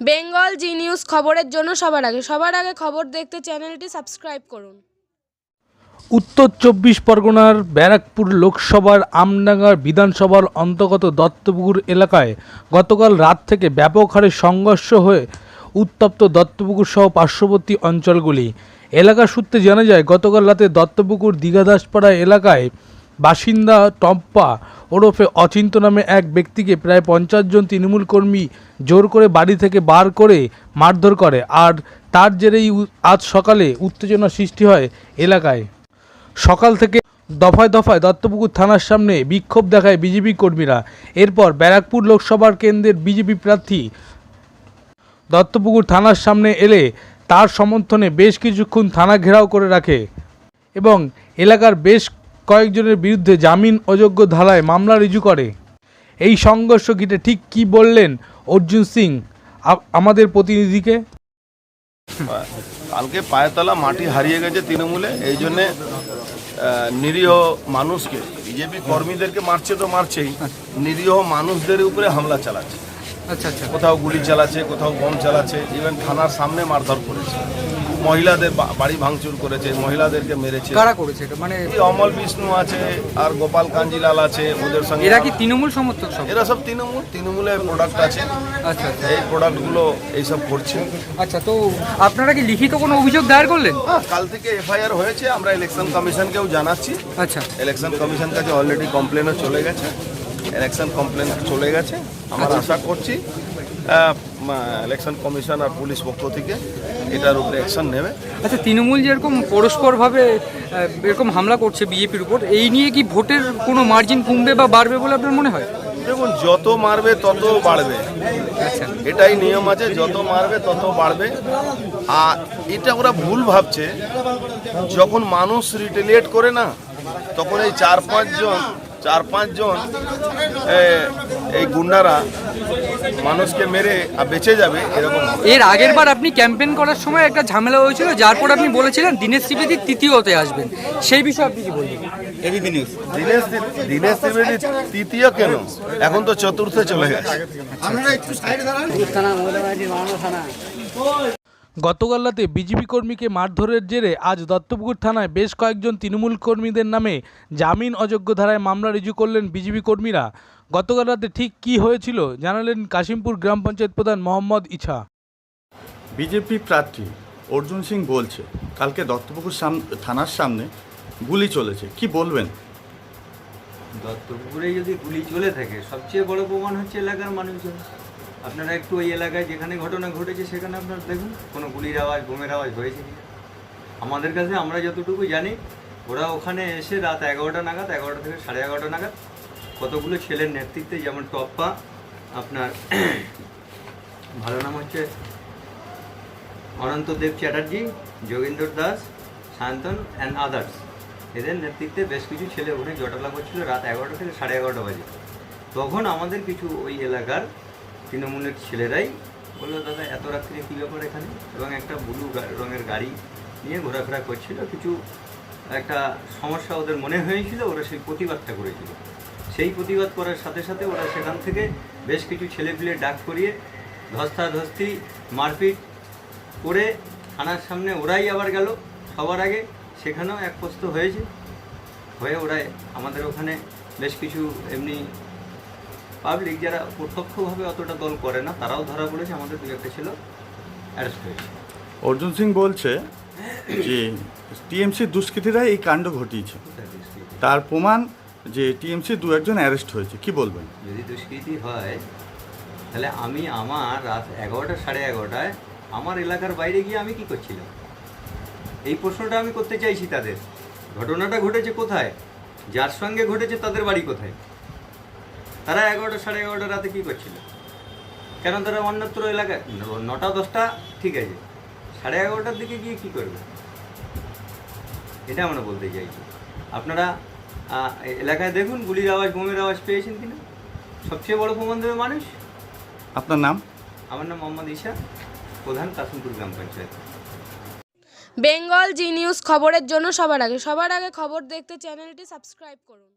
Bengal Zee news খবরের জন্য সবার আগে। সবার আগে খবর দেখতে চ্যানেলটি সাবস্ক্রাইব করুন। উত্তর চব্বিশ পরগনার ব্যারাকপুর লোকসভার আমডাঙ্গা বিধানসভার অন্তর্গত দত্তপুকুর এলাকায় গতকাল রাত থেকে ব্যাপক হারে সংঘর্ষ হয়ে উত্তপ্ত দত্তপুকুর সহ পার্শ্ববর্তী অঞ্চলগুলি। এলাকা সূত্রে জানা যায়, গতকাল রাতে দত্তপুকুর দীঘাদাসপাড়া এলাকায় বাসিন্দা টম্পা ওরফে অচিন্ত নামে এক ব্যক্তিকে প্রায় পঞ্চাশ জন তৃণমূল কর্মী জোর করে বাড়ি থেকে বার করে মারধর করে আর তার জেরেই আজ সকালে উত্তেজনা সৃষ্টি হয় এলাকায়। সকাল থেকে দফায় দফায় দত্তপুকুর থানার সামনে বিক্ষোভ দেখায় বিজেপি কর্মীরা। এরপর ব্যারাকপুর লোকসভার কেন্দ্রের বিজেপি প্রার্থী দত্তপুকুর থানার সামনে এলে তার সমর্থনে বেশ কিছুক্ষণ থানা ঘেরাও করে রাখে এবং এলাকার বেশ কয়েকজনের বিরুদ্ধে জামিন অযোগ্য ধারায় মামলা রিজু করে। এই সংঘর্ষ ঘিরে ঠিক কী বললেন অর্জুন সিং আমাদের প্রতিনিধিকে? কালকে পায়তলা মাটি হারিয়ে গেছে তৃণমূলে এই জন্যে নিরীহ মানুষকে বিজেপি কর্মীদেরকে মারছে তো মারছেই নিরীহ মানুষদের উপরে হামলা চালাচ্ছে। আচ্ছা আচ্ছা। কোথাও গুলি চালাচ্ছে কোথাও বম চালাচ্ছে ইভেন থানার সামনে মারধর করেছে। মহিলাদের বাড়ি ভাঙচুর করেছে মহিলাদেরকে মেরেছে। কারা করেছে এটা? মানে অমল বিষ্ণু আছে আর গোপাল কাঞ্জিলাল আছে ওদের সঙ্গে এরা কি তৃণমূল সমর্থক সব? এরা সব তৃণমূল তৃণমূলের প্রোডাক্ট আছে। আচ্ছা আচ্ছা। এই প্রোডাক্টগুলো এইসব করছে। আচ্ছা তো আপনারা কি লিখিত কোনো অভিযোগ দায়ের করলেন? হ্যাঁ কাল থেকে এফআইআর হয়েছে আমরা ইলেকশন কমিশনকেও জানাচ্ছি। আচ্ছা। ইলেকশন কমিশন কাছে অলরেডি কমপ্লেনও চলে গেছে। ইলেকশন কমপ্লেন চলে গেছে আমরা আশা করছি। ইলেকশন কমিশন আর পুলিশ পক্ষ থেকে এটার উপরে অ্যাকশন নেবে। আচ্ছা তৃণমূল যেরকম পরস্পরভাবে এরকম হামলা করছে বিজেপির উপর এই নিয়ে কি ভোটের কোনো মার্জিন কমবে বা বাড়বে বলে আপনার মনে হয়? দেখুন যত মারবে তত বাড়বে। আচ্ছা। এটাই নিয়ম আছে যত মারবে তত বাড়বে। আর এটা ওরা ভুল ভাবছে। যখন মানুষ রিটেলিয়েট করে না তখন এই চার পাঁচজন চার পাঁচজন এই গুন্ডারা মানুষকে মেরে আর বেঁচে যাবে এরকম এর আগের বার আপনি ক্যাম্পেইন করার সময় একটা ঝামেলা হয়েছিল যার পর আপনি বলেছিলেন দীনেশ ত্রিবেদী তৃতীয়তে আসবেন। সেই বিষয়ে আপনি কি বলবেন? দীনেশ দীনেশ ত্রিবেদী তৃতীয় কেন? এখন তো চতুর্থে চলে গেছে। গতকাল রাতে বিজেপি কর্মীকে মারধরের জেরে আজ দত্তপুকুর থানায় বেশ কয়েকজন তৃণমূল কর্মীদের নামে জামিন অযোগ্য ধারায় মামলা রিজু করলেন বিজেপি কর্মীরা। গতকাল রাতে ঠিক কী হয়েছিল জানালেন কাশিমপুর গ্রাম পঞ্চায়েত প্রধান মোহাম্মদ ইছা। বিজেপি প্রার্থী অর্জুন সিং বলছে কালকে দত্তপুকুর থানার সামনে গুলি চলেছে। কি বলবেন? দত্তপুকুরে যদি গুলি চলে থাকে সবচেয়ে বড় প্রমাণ হচ্ছে এলাকার মানুষজন। আপনারা একটু ওই এলাকায় যেখানে ঘটনা ঘটেছে সেখানে আপনারা দেখুন, কোনো গুলির আওয়াজ, বোমের আওয়াজ হয়েছে কি আমাদের কাছে আমরা যতটুকু জানি, ওরা ওখানে এসে রাত এগারোটা নাগাদ, এগারোটা থেকে সাড়ে এগারোটা নাগাদ কতগুলো ছেলের নেতৃত্বে, যেমন টপ্পা, আপনার ভালো নাম হচ্ছে অনন্তদেব চ্যাটার্জি, যোগেন্দ্র দাস, শান্তন অ্যান্ড আদার্স এদের নেতৃত্বে বেশ কিছু ছেলে ওখানে জটলা করছিল রাত এগারোটা থেকে সাড়ে এগারোটা বাজে। তখন আমাদের কিছু ওই এলাকার তৃণমূলের ছেলেরাই বলল, দাদা, এত রাত্রে কী ব্যাপার এখানে? এবং একটা ব্লু রঙের গাড়ি নিয়ে ঘোরাফেরা করছিল। কিছু একটা সমস্যা ওদের মনে হয়েছিল, ওরা সেই প্রতিবাদটা করেছিল। সেই প্রতিবাদ করার সাথে সাথে ওরা সেখান থেকে বেশ কিছু ছেলেপিলে ডাক করিয়ে ধস্তাধস্তি, মারপিট করে থানার সামনে ওরাই আবার গেল। সবার আগে সেখানেও এক পোস্ত হয়েছে। হয়ে ওরা আমাদের ওখানে বেশ কিছু এমনি পাবলিক যারা প্রত্যক্ষভাবে অতটা দল করে না তারাও ধরা পড়েছে আমাদের দু একটা ছিল অ্যারেস্ট হয়েছে। অর্জুন সিং বলছে যে টিএমসি দুষ্কৃতীরা এই কাণ্ড ঘটিয়েছে। তার প্রমাণ যে টিএমসি দু একজন অ্যারেস্ট হয়েছে কি বলবেন? যদি দুষ্কৃতি হয় তাহলে আমি আমার রাত এগারোটা সাড়ে এগারোটায় আমার এলাকার বাইরে গিয়ে আমি কি করছিলাম? এই প্রশ্নটা আমি করতে চাইছি তাদের। ঘটনাটা ঘটেছে কোথায়? যার সঙ্গে ঘটেছে তাদের বাড়ি কোথায়? তারা এগারোটা সাড়ে এগারোটা রাতে কি করছিল? কেন তারা অন্যত্র এলাকায় নটা দশটা ঠিক আছে। সাড়ে এগারোটার দিকে গিয়ে কি করবে? এটা আমরা বলতে চাইছি। আপনারা এলাকায় দেখুন গুলির আওয়াজ বোমের আওয়াজ পেয়েছেন কিনা সবচেয়ে বড় প্রমাণ দেবে মানুষ? আপনার নাম? আমার নাম মোহাম্মদ ঈশা প্রধান কাশিমপুর গ্রাম পঞ্চায়েত। বেঙ্গল জি নিউজ খবরের জন্য সবার আগে সবার আগে খবর দেখতে চ্যানেলটি সাবস্ক্রাইব করুন।